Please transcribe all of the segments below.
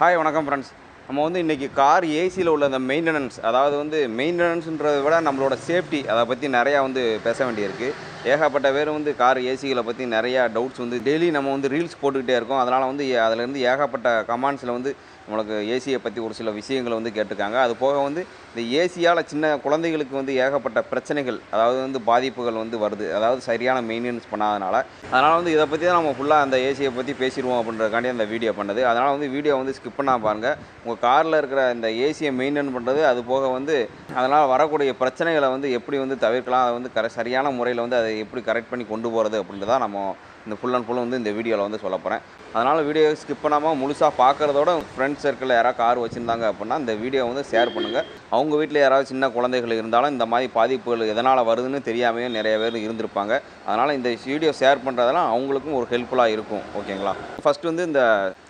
Hi வணக்கம் friends நம்ம வந்து இன்றைக்கி கார் ஏசியில் உள்ள அந்த மெயின்டெனன்ஸ் அதாவது வந்து மெயின்டெனன்ஸுன்றதை விட நம்மளோட சேஃப்டி அதை பற்றி நிறையா வந்து பேச வேண்டியிருக்கு. ஏகப்பட்ட பேர் வந்து கார் ஏசிகளை பற்றி நிறையா டவுட்ஸ் வந்து டெய்லி நம்ம வந்து ரீல்ஸ் போட்டுக்கிட்டே இருக்கோம். அதனால் வந்து அதிலேருந்து அதுலேருந்து ஏகப்பட்ட கமெண்ட்ஸில் வந்து நம்மளுக்கு ஏசியை பற்றி ஒரு சில விஷயங்களை வந்து கேட்டிருக்காங்க. அது போக வந்து இந்த ஏசியால் சின்ன குழந்தைகளுக்கு வந்து ஏகப்பட்ட பிரச்சனைகள் அதாவது வந்து பாதிப்புகள் வந்து வருது. அதாவது சரியான மெயின்டெனன்ஸ் பண்ணாதனால. அதனால் வந்து இதை பற்றி தான் நம்ம ஃபுல்லாக அந்த ஏசியை பற்றி பேசிடுவோம் அப்படின்றதுக்காண்டி அந்த வீடியோ பண்ணது. அதனால் வந்து வீடியோ வந்து ஸ்கிப் பண்ணால் பாருங்கள் உங்கள் காரில் இருக்கிற இந்த ஏசியை மெயின்டைன் பண்ணுறது அது போக வந்து அதனால் வரக்கூடிய பிரச்சனைகளை வந்து எப்படி வந்து தவிர்க்கலாம் அதை வந்து கர சரியான முறையில் வந்து அதை எப்படி கரெக்ட் பண்ணி கொண்டு போகிறது அப்படின்றதான் நம்ம இந்த ஃபுல் அண்ட் ஃபுல்லும் வந்து இந்த வீடியோவில் வந்து சொல்ல போகிறேன் அதனால் வீடியோ ஸ்கிப் பண்ணாமல் முழுசாக பார்க்குறதோட ஃப்ரெண்ட்ஸ் சர்க்கிளில் யாராவது கார் வச்சுருந்தாங்க அப்படின்னா இந்த வீடியோ வந்து ஷேர் பண்ணுங்கள் அவங்க வீட்டில் யாராவது சின்ன குழந்தைகள் இருந்தாலும் இந்த மாதிரி பாதிப்புகள் எதனால் வருதுன்னு தெரியாமையே நிறைய பேர் இருந்திருப்பாங்க. அதனால் இந்த வீடியோ ஷேர் பண்ணுறதெல்லாம் அவங்களுக்கும் ஒரு ஹெல்ப்ஃபுல்லாக இருக்கும். ஓகேங்களா? ஃபஸ்ட்டு வந்து இந்த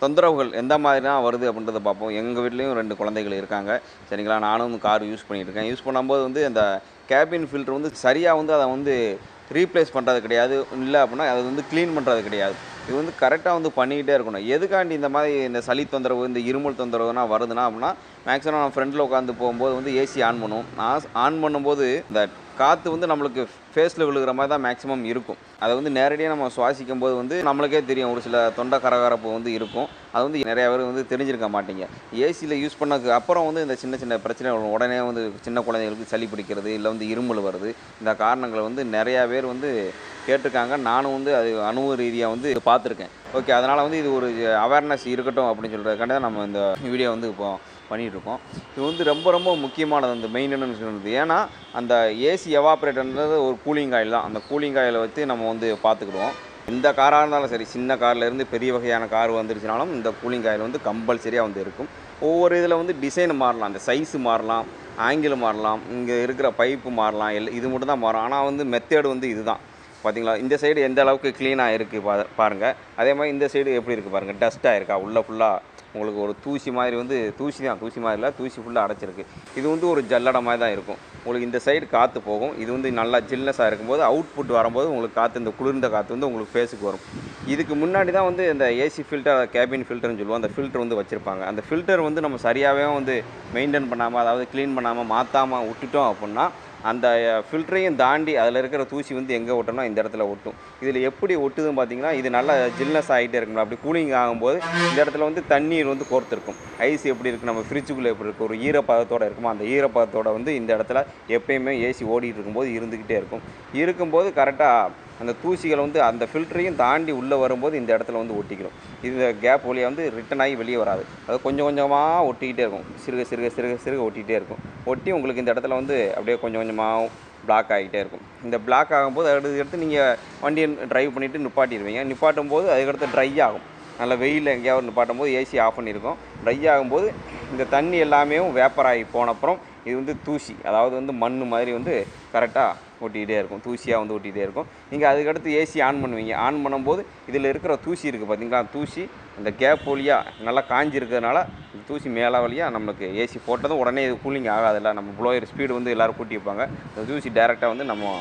தொந்தரவுகள் எந்த மாதிரிலாம் வருது அப்படின்றத பார்ப்போம். எங்கள் வீட்லேயும் ரெண்டு குழந்தைகள் இருக்காங்க. சரிங்களா? நானும் கார் யூஸ் பண்ணிகிட்டு இருக்கேன். யூஸ் பண்ணும்போது வந்து இந்த கேபின் ஃபில்டர் வந்து சரியாக வந்து அதை வந்து ரீப்ளேஸ் பண்ணுறது கிடையாது. இல்லை அப்படின்னா அது வந்து க்ளீன் பண்ணுறது கிடையாது. இது வந்து கரெக்டாக வந்து பண்ணிக்கிட்டே இருக்கணும். எதுக்காண்டி இந்த மாதிரி இந்த சளி தொந்தரவு இந்த இருமல் தொந்தரவுனா வருதுன்னா அப்படின்னா மேக்ஸிமம் நான் ஃப்ரெண்டில் உட்காந்து போகும்போது வந்து ஏசி ஆன் பண்ணுவோம். நான் ஆன் பண்ணும்போது இந்த காற்று வந்து நம்மளுக்கு ஃபேஸில் விழுகிற மாதிரி தான் மேக்ஸிமம் இருக்கும். அதை வந்து நேரடியாக நம்ம சுவாசிக்கும் போது வந்து நம்மளுக்கே தெரியும். ஒரு சில தொண்டை கரகரப்பு வந்து இருக்கும். அது வந்து நிறைய பேர் வந்து தெரிஞ்சிருக்க மாட்டீங்க. ஏசியில் யூஸ் பண்ணதுக்கு அப்புறம் வந்து இந்த சின்ன சின்ன பிரச்சனை வரும். உடனே வந்து சின்ன குழந்தைங்களுக்கு சளி பிடிக்கிறது இல்லை வந்து இருமல் வருது. இந்த காரணங்களை வந்து நிறையா பேர் வந்து கேட்டிருக்காங்க. நானும் வந்து அது அனுபவ ரீதியாக வந்து பார்த்துருக்கேன். ஓகே அதனால் வந்து இது ஒரு அவேர்னஸ் இருக்கட்டும் அப்படின்னு சொல்கிறதுக்காண்டி தான் நம்ம இந்த வீடியோ வந்து இப்போ பண்ணிகிட்ருக்கோம் இது வந்து ரொம்ப ரொம்ப முக்கியமானது. அந்த மெயின்டெனன்ஸ்ன்றது ஏன்னா அந்த ஏசி எவாப்ரேட்டர்ன்றது ஒரு கூலிங் ஆயில் தான். அந்த கூலிங் ஆயிலை வச்சு நம்ம வந்து பார்த்துக்கிடுவோம். எந்த காராக இருந்தாலும் சரி சின்ன கார்லேருந்து பெரிய வகையான கார் வந்துருச்சுனாலும் இந்த கூலிங் காயில் வந்து கம்பல்சரியாக வந்து இருக்கும். ஒவ்வொரு இதில் வந்து டிசைன் மாறலாம். அந்த சைஸு மாறலாம் ஆங்கிள் மாறலாம் இங்கே இருக்கிற பைப்பு மாறலாம் எல் இது மட்டும் தான் மாறும். ஆனால் வந்து மெத்தேடு வந்து இதுதான். பார்த்தீங்களா இந்த சைடு எந்த அளவுக்கு க்ளீனாக இருக்குது பா பாருங்கள் அதே மாதிரி இந்த சைடு எப்படி இருக்குது பாருங்கள் டஸ்ட்டாக இருக்கா? உள்ளே ஃபுல்லாக உங்களுக்கு ஒரு தூசி மாதிரி வந்து தூசி தான் தூசி மாதிரி இல்லை தூசி ஃபுல்லாக அடைச்சிருக்கு. இது வந்து ஒரு ஜல்லடை மாதிரி தான் இருக்கும். உங்களுக்கு இந்த சைடு காற்று போகும். இது வந்து நல்லா ஜில்னஸாக இருக்கும்போது அவுட்புட் வரும்போது உங்களுக்கு காற்று இந்த குளிர்ந்த காற்று வந்து உங்களுக்கு ஃபேஸுக்கு வரும். இதுக்கு முன்னாடி தான் வந்து இந்த ஏசி ஃபில்டர் கேபின் ஃபில்டர்னு சொல்லுவோம். அந்த ஃபில்டர் வந்து வச்சுருப்பாங்க. அந்த ஃபில்டர் வந்து நம்ம சரியாகவே வந்து மெயின்டைன் பண்ணாமல் அதாவது க்ளீன் பண்ணாமல் மாற்றாமல் விட்டுட்டோம் அப்படின்னா அந்த ஃபில்டரையும் தாண்டி அதில் இருக்கிற தூசி வந்து எங்கே ஒட்டணும் இந்த இடத்துல ஒட்டும். இதில் எப்படி ஒட்டுதுன்னு பார்த்தீங்கன்னா இது நல்லா ஜில்னஸ் ஆகிட்டே இருக்கணும் அப்படி கூலிங் ஆகும்போது இந்த இடத்துல வந்து தண்ணீர் வந்து கோர்த்துருக்கும். ஐஸ் எப்படி இருக்குது நம்ம ஃப்ரிட்ஜுக்குள்ளே எப்படி இருக்கும் ஒரு ஈரப்பதத்தோட இருக்குமோ? அந்த ஈரப்பதத்தோட வந்து இந்த இடத்துல எப்பயுமே ஏசி ஓடிட்டு இருக்கும்போது இருந்துக்கிட்டே இருக்கும். இருக்கும்போது கரெக்டாக அந்த தூசிகளை வந்து அந்த ஃபில்டரையும் தாண்டி உள்ளே வரும்போது இந்த இடத்துல வந்து ஒட்டிக்கிறோம் இந்த கேப் வழியாக வந்து ரிட்டன் ஆகி வெளியே வராது. அது கொஞ்சம் கொஞ்சமாக ஒட்டிக்கிட்டே இருக்கும். சிறுக சிறுக சிறுக சிறுக ஒட்டிகிட்டே இருக்கும். ஒட்டி உங்களுக்கு இந்த இடத்துல வந்து அப்படியே கொஞ்சம் கொஞ்சமாக பிளாக் ஆகிட்டே இருக்கும். இந்த பிளாக் ஆகும்போது அடுத்து எடுத்து நீங்கள் வண்டியை ட்ரைவ் பண்ணிவிட்டு நிப்பாட்டிடுவீங்க. நிப்பாட்டும் போது அதுக்கடுத்து ட்ரை ஆகும். நல்ல வெயிலில் எங்கேயாவது நிப்பாட்டும் போது ஏசி ஆஃப் பண்ணியிருக்கோம். ட்ரை ஆகும்போது இந்த தண்ணி எல்லாமே வேப்பர் ஆகி போனப்புறம் இது வந்து தூசி அதாவது வந்து மண் மாதிரி வந்து கரெக்டாக ஒட்டிக்கிட்டே இருக்கும். தூசியாக வந்து ஒட்டிகிட்டே இருக்கும். நீங்கள் அதுக்கடுத்து ஏசி ஆன் பண்ணுவீங்க. ஆன் பண்ணும்போது இதில் இருக்கிற தூசி இருக்குது பார்த்தீங்களா தூசி அந்த கேப் வழியாக நல்லா காஞ்சிருக்கிறதுனால இந்த தூசி மேலே வழியாக நம்மளுக்கு ஏசி போட்டதும் உடனே இது கூலிங் ஆகாதில்ல. நம்ம ப்ளோயர் ஸ்பீடு வந்து எல்லோரும் கூட்டி வைப்பாங்க அந்த தூசி டேரெக்டாக வந்து நம்ம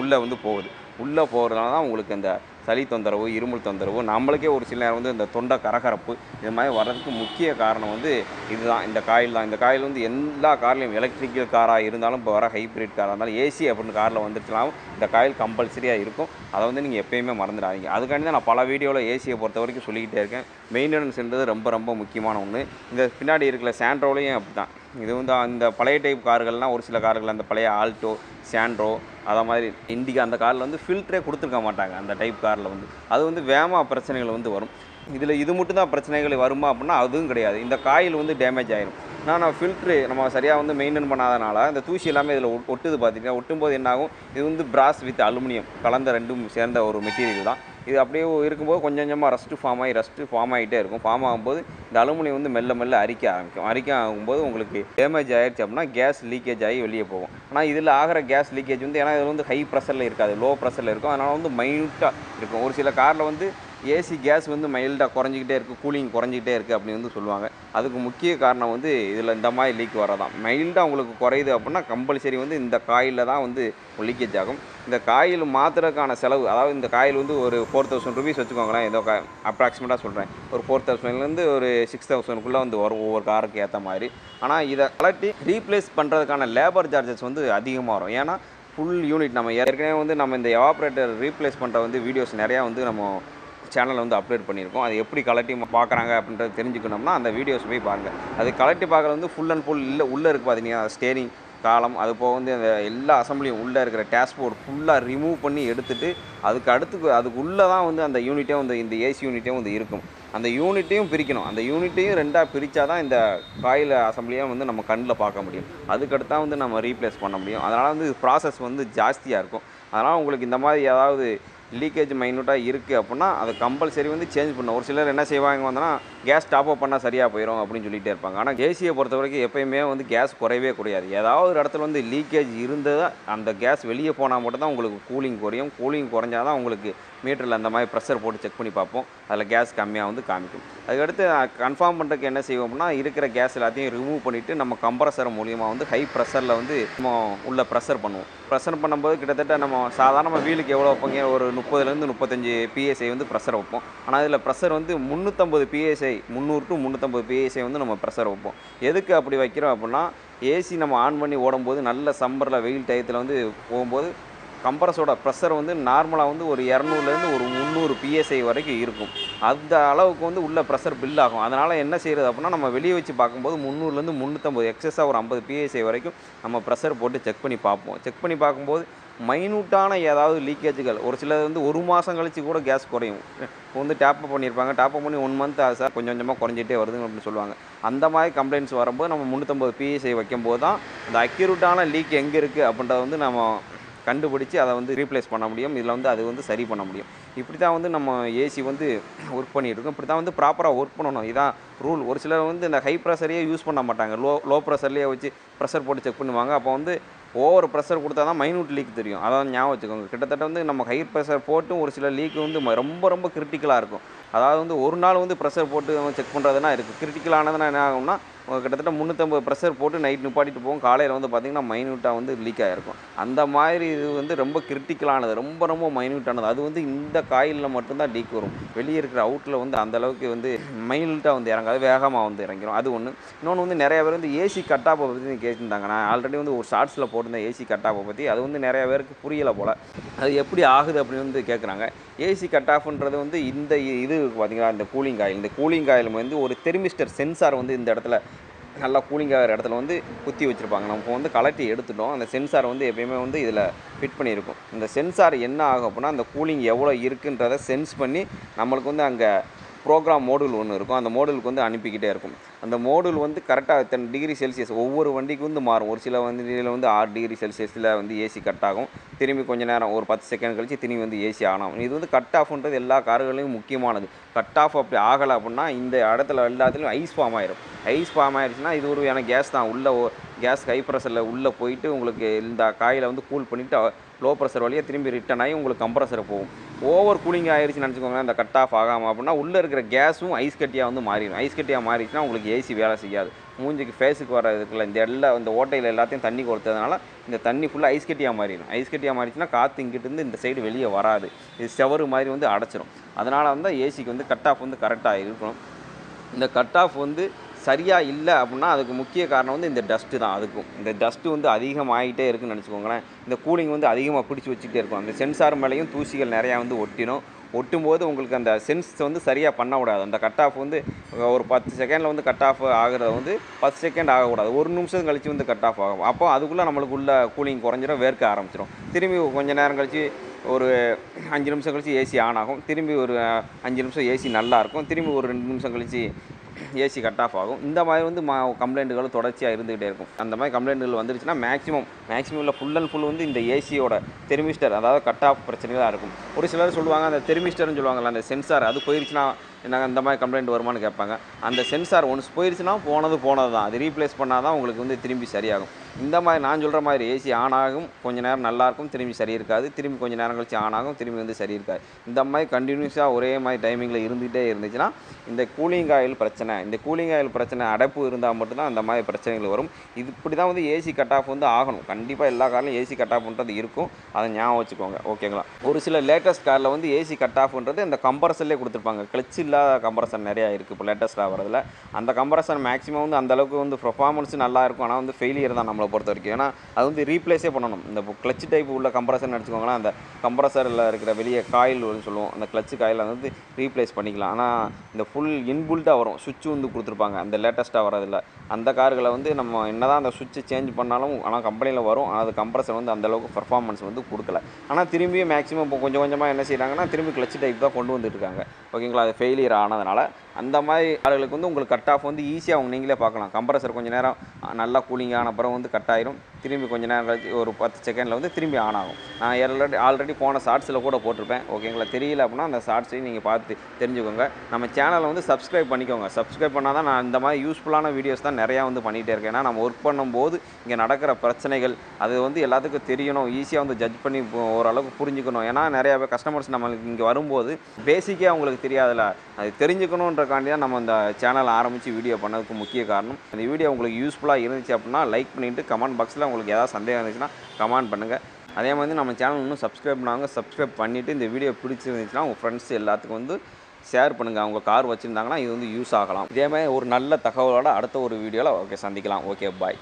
உள்ளே வந்து போகுது. உள்ளே போகிறதுனால தான் உங்களுக்கு இந்த சளி தொந்தரவு இருமல் தொந்தரவு நம்மளுக்கே ஒரு சில நேரம் வந்து இந்த தொண்டை கரகரப்பு இது மாதிரி வர்றதுக்கு முக்கிய காரணம் வந்து இதுதான். இந்த காயில் தான். இந்த காயில் வந்து எல்லா கார்லையும் எலக்ட்ரிக்கல் காராக இருந்தாலும் இப்போ வர ஹைப்ரிட் காராக இருந்தாலும் ஏசி அப்படின்னு காரில் வந்துச்சுனாலும் இந்த காயில் கம்பல்சரியாக இருக்கும். அதை வந்து நீங்கள் எப்பயுமே மறந்துடாதீங்க. அதுக்காண்டி தான் நான் பல வீடியோவில் ஏசியை பொறுத்த வரைக்கும் சொல்லிக்கிட்டே இருக்கேன். மெயின்டெனன்ஸ்ன்றது ரொம்ப ரொம்ப முக்கியமான ஒன்று இந்த பின்னாடி இருக்கிற சாண்ட்ரோலையும் அப்படி தான் இது வந்து அந்த பழைய டைப் கார்கள்லாம் ஒரு சில கார்கள் அந்த பழைய ஆல்டோ சாண்ட்ரோ அதை மாதிரி இண்டிகா அந்த காரில் வந்து ஃபில்டரே கொடுத்துருக்க மாட்டாங்க அந்த டைப் காரில் வந்து. அது வந்து வேமா பிரச்சனைகள் வந்து வரும். இதில் இது மட்டும் தான் பிரச்சனைகள் வருமா அப்படின்னா அதுவும் கிடையாது. இந்த காயில் வந்து டேமேஜ் ஆயிரும். நான் ஃபில்ட்ரு நம்ம சரியாக வந்து மெயின்டைன் பண்ணாதனால இந்த தூசி எல்லாமே இதில் ஒட்டுது பார்த்தீங்கன்னா ஒட்டும்போது என்னாகும்? இது வந்து பிராஸ் வித் அலுமினியம் கலந்த ரெண்டும் சேர்ந்த ஒரு மெட்டீரியல் தான். இது அப்படியே இருக்கும்போது கொஞ்சம் கொஞ்சமாக ரஸ்ட்டு ஃபார்ம் ஆகி ரஸ்ட்டு ஃபார்ம் ஆகிட்டே இருக்கும். ஃபார்ம் ஆகும்போது இந்த அலுமினியம் வந்து மெல்ல மெல்ல அரிக்க ஆரம்பிக்கும். அரிக்க ஆகும்போது உங்களுக்கு டேமேஜ் ஆகிடுச்சு அப்படின்னா கேஸ் லீக்கேஜ் ஆகி வெளியே போகும். ஆனால் இதில் ஆகிற கேஸ் லீக்கேஜ் வந்து ஏன்னா இதில் வந்து ஹை ப்ரெஷரில் இருக்காது லோ ப்ரெஷரில் இருக்கும். அதனால் வந்து மைல்ட்டாக இருக்கும். ஒரு சில காரில் வந்து ஏசி கேஸ் வந்து மைல்டாக குறைஞ்சிக்கிட்டே இருக்குது கூலிங் குறைஞ்சிக்கிட்டே இருக்குது அப்படின்னு வந்து சொல்லுவாங்க. அதுக்கு முக்கிய காரணம் வந்து இதில் இந்த மாதிரி லீக் வரதான். மைல்டாக உங்களுக்கு குறையுது அப்படின்னா கம்பல்சரி வந்து இந்த காயிலில் தான் வந்து லீக்கேஜ் ஆகும். இந்த காயில் மாற்றுறதுக்கான செலவு அதாவது இந்த காயில் வந்து ஒரு ஃபோர் தௌசண்ட் ருபீஸ் வச்சுக்கோங்களேன் ஏதோ அப்ராக்சிமேட்டாக சொல்கிறேன் ஒரு ஃபோர் தௌசண்ட்லேருந்து ஒரு சிக்ஸ் தௌசண்ட்குள்ளே வந்து வரும் ஒவ்வொரு காருக்கு ஏற்ற மாதிரி. ஆனால் இதை கலட்டி ரீப்ளேஸ் பண்ணுறதுக்கான லேபர் சார்ஜஸ் வந்து அதிகமாக வரும். ஏன்னா ஃபுல் யூனிட் நம்ம ஏற்கனவே வந்து நம்ம இந்த எவாப்ரேட்டர் ரீப்ளேஸ் பண்ணுற வந்து வீடியோஸ் நிறையா வந்து நம்ம சேனலில் வந்து அப்லோட் பண்ணியிருக்கோம். அது எப்படி கலட்டி பார்க்குறாங்க அப்படின்றது தெரிஞ்சுக்கணும்னா அந்த வீடியோஸ் போய் பாருங்கள் அது கலட்டி பார்க்குறது வந்து ஃபுல் அண்ட் ஃபுல் இல்லை உள்ளே இருக்குது பார்த்தீங்கன்னா ஸ்டேரிங் காலம் அது போக வந்து அந்த எல்லா அசம்பிளியும் உள்ளே இருக்கிற டேஷ்போர்ட் ஃபுல்லாக ரிமூவ் பண்ணி எடுத்துட்டு அதுக்கு அடுத்து அதுக்கு உள்ளே தான் வந்து அந்த யூனிட்டே வந்து இந்த ஏசி யூனிட்டே வந்து இருக்கும். அந்த யூனிட்டையும் பிரிக்கணும். அந்த யூனிட்டையும் ரெண்டாக பிரித்தா தான் இந்த காயில் அசம்பிளியாக வந்து நம்ம கண்ணில் பார்க்க முடியும். அதுக்கடுத்தா வந்து நம்ம ரீப்ளேஸ் பண்ண முடியும். அதனால் வந்து ப்ராசஸ் வந்து ஜாஸ்தியாக இருக்கும். அதனால் உங்களுக்கு இந்த மாதிரி ஏதாவது லீக்கேஜ் மைனூட்டாக இருக்குது அப்படின்னா அதை கம்பல்சரி வந்து சேஞ்ச் பண்ணும் ஒரு சிலர் என்ன செய்வாங்க வந்தோன்னா கேஸ் டாப் அப் பண்ணால் சரியாக போயிடும் அப்படின்னு சொல்லிகிட்டே இருப்பாங்க. ஆனால் ஏசியை பொறுத்த வரைக்கும் எப்பயுமே வந்து கேஸ் குறையவே குறையாது. ஏதாவது ஒரு இடத்துல வந்து லீக்கேஜ் இருந்தது அந்த கேஸ் வெளியே போனால் மட்டும் தான் உங்களுக்கு கூலிங் குறையும். கூலிங் குறைஞ்சால் தான் உங்களுக்கு மீட்டரில் அந்த மாதிரி ப்ரெஷர் போட்டு செக் பண்ணி பார்ப்போம். அதில் கேஸ் கம்மியாக வந்து காமிக்கும். அதுக்கடுத்து கன்ஃபார்ம் பண்ணுறதுக்கு என்ன செய்வோம்னா இருக்கிற கேஸ் எல்லாத்தையும் ரிமூவ் பண்ணிவிட்டு நம்ம கம்ப்ரஸர் மூலியமாக வந்து ஹை ப்ரெஷரில் வந்து நம்ம உள்ள ப்ரெஷர் பண்ணுவோம். ப்ரெஷர் பண்ணும்போது கிட்டத்தட்ட நம்ம சாதாரணமாக வீலுக்கு எவ்வளோ வைப்பங்க? ஒரு முப்பதுலேருந்து முப்பத்தஞ்சு பிஎஸ்ஐ வந்து ப்ரெஷர் வைப்போம். ஆனால் இதில் ப்ரெஷர் வந்து முந்நூற்றம்பது பிஎஸ்ஐ முந்நூறு டு முந்நூற்றம்பது பிஎஸ்ஐ வந்து நம்ம ப்ரெஷர் வைப்போம். எதுக்கு அப்படி வைக்கிறோம் அப்படின்னா ஏசி நம்ம ஆன் பண்ணி ஓடும்போது நல்ல சம்மரில் வெயில் டயத்தில் வந்து போகும்போது கம்ப்ரஸோட ப்ரெஷர் வந்து நார்மலாக வந்து ஒரு இரநூறுலேருந்து ஒரு முந்நூறு பிஎஸ்ஐ வரைக்கும் இருக்கும். அந்த அளவுக்கு வந்து உள்ள ப்ரெஷர் பில் ஆகும். அதனால் என்ன செய்கிறது அப்படின்னா நம்ம வெளியே வச்சு பார்க்கும்போது முந்நூறுலேருந்து முந்நூற்றம்பது எக்ஸஸாக ஒரு ஐம்பது பிஎஸ்ஐ வரைக்கும் நம்ம ப்ரெஷர் போட்டு செக் பண்ணி பார்ப்போம். செக் பண்ணி பார்க்கும்போது மைனூட்டான ஏதாவது லீக்கேஜுகள் ஒரு சிலது வந்து ஒரு மாதம் கழித்து கூட கேஸ் குறையும். இப்போ வந்து டேப்பப் பண்ணியிருப்பாங்க டேப்பப் பண்ணி ஒன் மந்த் ஆகுது சார் கொஞ்சம் கொஞ்சமாக குறைஞ்சிட்டே வருதுங்க அப்படின்னு சொல்லுவாங்க. அந்த மாதிரி கம்ப்ளைண்ட்ஸ் வரும்போது நம்ம முந்நூற்றம்பது பிஎஸ்ஐ வைக்கும்போது தான் இந்த அக்யூரேட்டான லீக் எங்கே இருக்குது அப்படின்றத வந்து நம்ம கண்டுபிடிச்சி அதை வந்து ரீப்ளேஸ் பண்ண முடியும். இதில் வந்து அது வந்து சரி பண்ண முடியும். இப்படி தான் வந்து நம்ம ஏசி வந்து ஒர்க் பண்ணிகிட்டு இருக்கோம் இப்படி தான் வந்து ப்ராப்பராக ஒர்க் பண்ணணும். இதான் ரூல் ஒரு சிலர் வந்து இந்த ஹை ப்ரெஷரையே யூஸ் பண்ண மாட்டாங்க. லோ லோ ப்ரெஷர்லேயே வச்சு ப்ரெஷர் போட்டு செக் பண்ணுவாங்க. அப்போ வந்து ஓவர் ப்ரெஷர் கொடுத்தா தான் மைனூட் லீக் தெரியும். அதான் ஞாபகம் வச்சுக்கோங்க. கிட்டத்தட்ட வந்து நம்ம ஹை ப்ரெஷர் போட்டும் ஒரு சில லீக் வந்து ரொம்ப ரொம்ப கிரிட்டிக்கலாக இருக்கும். அதாவது வந்து ஒரு நாள் வந்து ப்ரெஷர் போட்டு செக் பண்ணுறதுனா இருக்குது கிரிட்டிக்கலானதுனா என்ன ஆகும்னா கிட்டத்தட்ட முந்நூற்றம்பது ப்ரெஷர் போட்டு நைட் நிப்பாட்டிட்டு போகும் காலையில் வந்து பார்த்திங்கன்னா மைன்யூட்டாக வந்து லீக் ஆகிருக்கும் அந்த மாதிரி இது வந்து ரொம்ப கிரிட்டிக்கலானது ரொம்ப ரொம்ப மைன்யூட்டானது அது வந்து இந்த காயிலில் மட்டும்தான் டீக் வரும். வெளியே இருக்கிற அவுட்டில் வந்து அந்த அளவுக்கு வந்து மைன்யூட்டாக வந்து இறங்காது வேகமாக வந்து இறங்கிடும் அது ஒன்று இன்னொன்று வந்து நிறைய பேர் வந்து ஏசி கட்டாப்பை பற்றி கேட்டிருந்தாங்க நான் ஆல்ரெடி வந்து ஒரு ஷார்ட்ஸில் போட்டிருந்தேன் ஏசி கட்டாப்பை பற்றி அது வந்து நிறைய பேருக்கு புரியலை போல். அது எப்படி ஆகுது அப்படின்னு வந்து கேட்குறாங்க ஏசி கட் ஆஃப்ன்றது வந்து இந்த இது பார்த்தீங்களா இந்த கூலிங் காயில் இந்த கூலிங் காயில் வந்து ஒரு தெர்மிஸ்டர் சென்சார் வந்து இந்த இடத்துல நல்லா கூலிங் ஆகிற இடத்துல வந்து குத்தி வச்சுருப்பாங்க. நம்ம வந்து கலட்டி எடுத்துட்டோம். அந்த சென்சார் வந்து எப்பயுமே வந்து இதில் ஃபிட் பண்ணியிருக்கும். இந்த சென்சார் என்ன ஆகும் அப்படின்னா அந்த கூலிங் எவ்வளோ இருக்குன்றதை சென்ஸ் பண்ணி நம்மளுக்கு வந்து அங்கே ப்ரோக்ராம் மோடுல் ஒன்று இருக்கும். அந்த மோடுலுக்கு வந்து அனுப்பிக்கிட்டே இருக்கும். அந்த மோடுல் வந்து கரெக்டாக இத்தனை டிகிரி செல்சியஸ் ஒவ்வொரு வண்டிக்கு வந்து மாறும். ஒரு சில வந்து வந்து ஆறு டிகிரி செல்சியஸில் வந்து ஏசி கட் ஆகும். திரும்பி கொஞ்ச நேரம் ஒரு பத்து செகண்ட் கழிச்சு திரும்பி வந்து ஏசி ஆன் இது வந்து கட் ஆஃப்ன்றது எல்லா கார்களையும் முக்கியமானது. கட் ஆஃப் அப்படி ஆகலை அப்படின்னா இந்த இடத்துல எல்லாத்துலேயும் ஐஸ் ஃபார்ம் ஆயிரும். ஐஸ் ஃபார்ம் ஆயிடுச்சுன்னா இது ஒரு வேணால் கேஸ் தான். உள்ளே கேஸ் ஹை ப்ரெஷரில் உள்ளே போயிட்டு உங்களுக்கு இந்த காயில் வந்து கூல் பண்ணிவிட்டு லோ ப்ரெஷர் வழியாக திரும்பி ரிட்டன் ஆகி உங்களுக்கு கம்ப்ரஸர் போகும். ஓவர் கூலிங் ஆயிடுச்சுன்னு நினச்சிக்கோங்களேன் இந்த கட் ஆஃப் ஆகாமல் அப்படின்னா உள்ளே இருக்கிற கேஸும் ஐஸ் கட்டியாக வந்து மாறிடும். ஐஸ் கட்டியாக மாறிடுச்சுன்னா உங்களுக்கு ஏசி வேலை செய்யாது. மூஞ்சிக்கு ஃபேஸுக்கு வர இதுக்குள்ள இந்த எல்லா இந்த ஓட்டையில் எல்லாத்தையும் தண்ணி கொடுத்ததுனால இந்த தண்ணி ஃபுல்லாக ஐஸ் கட்டியாக மாறிடும். ஐஸ் கட்டியாக மாறிச்சுன்னா காற்று இங்கிட்டு இருந்து இந்த சைடு வெளியே வராது. இது செவரு மாதிரி வந்து அடைச்சிரும். அதனால வந்து ஏசிக்கு வந்து கட் ஆஃப் வந்து கரெக்டாக இருக்கணும். இந்த கட் ஆஃப் வந்து சரியாக இல்லை அப்படின்னா அதுக்கு முக்கிய காரணம் வந்து இந்த டஸ்ட்டு தான். அதுக்கும் இந்த டஸ்ட்டு வந்து அதிகமாகிட்டே இருக்குன்னு நினச்சிக்கோங்களேன். இந்த கூலிங் வந்து அதிகமாக பிடிச்சி வச்சுக்கிட்டே இருக்கும். அந்த சென்சார் மேலேயும் தூசிகள் நிறையா வந்து ஒட்டிடும். ஒட்டும்போது உங்களுக்கு அந்த சென்ஸ் வந்து சரியாக பண்ண அந்த கட் ஆஃப் வந்து ஒரு பத்து செகண்டில் வந்து கட் ஆஃப் ஆகுறது வந்து பத்து செகண்ட் ஆகக்கூடாது ஒரு நிமிஷம் கழித்து வந்து கட் ஆஃப் ஆகும். அப்போ அதுக்குள்ளே நம்மளுக்கு உள்ள கூலிங் குறைஞ்சிரும் வேர்க்க ஆரம்பிச்சிடும் திரும்பி கொஞ்சம் நேரம் கழித்து ஒரு அஞ்சு நிமிஷம் கழித்து ஏசி ஆன் ஆகும். திரும்பி ஒரு அஞ்சு நிமிஷம் ஏசி நல்லா இருக்கும். திரும்பி ஒரு ரெண்டு நிமிஷம் கழித்து ஏசி கட் ஆஃப் ஆகும். இந்த மாதிரி வந்து மா கம்ப்ளைண்ட்டுகளும் தொடர்ச்சியாக இருந்துகிட்டே இருக்கும். அந்த மாதிரி கம்ப்ளைண்ட்டுகள் வந்துருச்சுன்னா மேக்ஸிமம் மேக்ஸிமம் இல்லை ஃபுல் அண்ட் ஃபுல் வந்து இந்த ஏசியோட தெர்மிஸ்டர் அதாவது கட் ஆஃப் பிரச்சனைகளாக இருக்கும். ஒரு சிலர் சொல்லுவாங்க அந்த தெர்மிஸ்டர்னு சொல்லுவாங்கல்ல அந்த சென்சார் அது போயிருச்சுன்னா நாங்கள் இந்த மாதிரி கம்ப்ளைண்ட் வருமான்னு கேட்பாங்க. அந்த சென்சார் ஒன்ஸ் போயிடுச்சுன்னா போனது போனது தான் அது ரீப்ளேஸ் பண்ணால் தான் உங்களுக்கு வந்து திரும்பி சரியாகும். இந்த மாதிரி நான் சொல்கிற மாதிரி ஏசி ஆன் ஆகும் கொஞ்ச நேரம் நல்லாயிருக்கும் திரும்பி சரி இருக்காது. திரும்பி கொஞ்ச நேரம் கழிச்சு ஆன் ஆகும் திரும்பி வந்து சரி இருக்காது. இந்த மாதிரி கண்டினியூஸாக ஒரே மாதிரி டைமிங்கில் இருந்துகிட்டே இருந்துச்சுன்னா இந்த கூலிங் ஆயில் பிரச்சனை இந்த கூலிங் ஆயில் பிரச்சனை அடைப்பு இருந்தால் மட்டும்தான் அந்த மாதிரி பிரச்சனைகள் வரும். இது இப்படி தான் வந்து ஏசி கட் ஆஃப் வந்து ஆகணும். கண்டிப்பாக எல்லா காரிலும் ஏசி கட் ஆஃப்ன்றது இருக்கும். அதை ஞாபகம் வச்சுக்கோங்க. ஓகேங்களா ஒரு சில லேட்டஸ்ட் காரில் வந்து ஏசி கட் ஆஃப்ன்றது இந்த கம்ப்ரஸர்லேயே கொடுத்துருப்பாங்க. கிளச் இல்லாத கம்ப்ரஸர் நிறையா இருக்குது இப்போ லேட்டஸ்ட்டாக வரதுல அந்த கம்ப்ரஸர் மேக்ஸிமம் வந்து அந்த அளவுக்கு வந்து பர்ஃபார்மன்ஸ் நல்லா இருக்கும். ஆனால் வந்து ஃபெயிலியர் தான் நம்மளை பொறுத்த வரைக்கும். ஏன்னா அது வந்து ரீப்ளேஸே பண்ணணும். இந்த கிளச் டைப் உள்ள கம்ப்ரஸர்னு எடுத்துக்கோங்களேன். அந்த கம்ப்ரஸரில் இருக்கிற வெளியே காயில் சொல்லுவோம். அந்த கிளச் காயில் வந்து ரீப்ளேஸ் பண்ணிக்கலாம். ஆனால் இந்த ஃபுல் இன்புல்ட்டாக வரும். சுவிட்சு வந்து கொடுத்துருப்பாங்க. அந்த லேட்டஸ்ட்டாக வரதில்ல அந்த கார்களை வந்து நம்ம என்ன தான் அந்த சுவிட்ச் சேஞ்ச் பண்ணாலும் ஆனால் கம்பெனியில் வரும். ஆனால் அது கம்ப்ரஸர் வந்து அந்தளவுக்கு பர்ஃபார்மன்ஸ் வந்து கொடுக்கல. ஆனால் திரும்பியும் மேக்ஸிமம் இப்போ கொஞ்சம் கொஞ்சமாக என்ன செய்கிறாங்கன்னா திரும்பி கிளச் டைப் தான் கொண்டு வந்துட்டுருக்காங்க ஓகேங்களா? அது ஃபெயிலியர் ஆனதுனால அந்த மாதிரி ஆளுகளுக்கு வந்து உங்களுக்கு கட் ஆஃப் வந்து ஈஸியாக அவங்க நீங்களே பார்க்கலாம். கம்ப்ரஸர் கொஞ்சம் நேரம் நல்லா கூலிங் ஆன அப்புறம் வந்து கட் ஆயிரும். திரும்பி கொஞ்ச நேரம் கழிச்சு ஒரு பத்து செகண்டில் வந்து திரும்பி ஆன் ஆகும். நான் ஆல்ரெடி ஆல்ரெடி போன ஷார்ட்ஸில் கூட போட்டிருப்பேன். ஓகேங்களா தெரியல அப்படின்னா அந்த ஷார்ட்ஸையும் நீங்கள் பார்த்து தெரிஞ்சுக்கோங்க. நம்ம சேனலை வந்து சப்ஸ்கிரைப் பண்ணிக்கோங்க. சப்ஸ்கிரைப் பண்ணால் தான் நான் இந்த மாதிரி யூஸ்ஃபுல்லான வீடியோஸ் தான் நிறையா வந்து பண்ணிகிட்டே இருக்கேன். ஏன்னா நம்ம ஒர்க் பண்ணும்போது இங்கே நடக்கிற பிரச்சனைகள் அது வந்து எல்லாத்துக்கும் தெரியணும். ஈஸியாக வந்து ஜட்ஜ் பண்ணி ஓரளவுக்கு புரிஞ்சுக்கணும். ஏன்னா நிறையா பேர் கஸ்டமர்ஸ் நம்மளுக்கு இங்கே வரும்போது பேசிக்கே அவங்களுக்கு தெரியாதுல்ல. அது தெரிஞ்சுக்கணுன்றக்காண்டி தான் நம்ம இந்த சேனல் ஆரம்பித்து வீடியோ பண்ணதுக்கு முக்கிய காரணம். இந்த வீடியோ உங்களுக்கு யூஸ்ஃபுல்லாக இருந்துச்சு அப்படின்னா லைக் பண்ணிவிட்டு கமெண்ட் பாக்ஸில் உங்களுக்கு ஏதாவது சந்தேகம் இருந்துச்சுன்னா கமெண்ட் பண்ணுங்கள் அதே மாதிரி நம்ம சேனல் இன்னும் சப்ஸ்கிரைப் பண்ணாங்க சப்ஸ்கிரைப் பண்ணிவிட்டு இந்த வீடியோ பிடிச்சிருந்துச்சுன்னா உங்கள் ஃப்ரெண்ட்ஸ் எல்லாத்துக்கும் வந்து ஷேர் பண்ணுங்கள் அவங்க கார் வச்சுருந்தாங்கன்னா இது வந்து யூஸ் ஆகலாம். இதே மாதிரி ஒரு நல்ல தகவலோட அடுத்த ஒரு வீடியோவில் ஓகே சந்திக்கலாம். Okay bye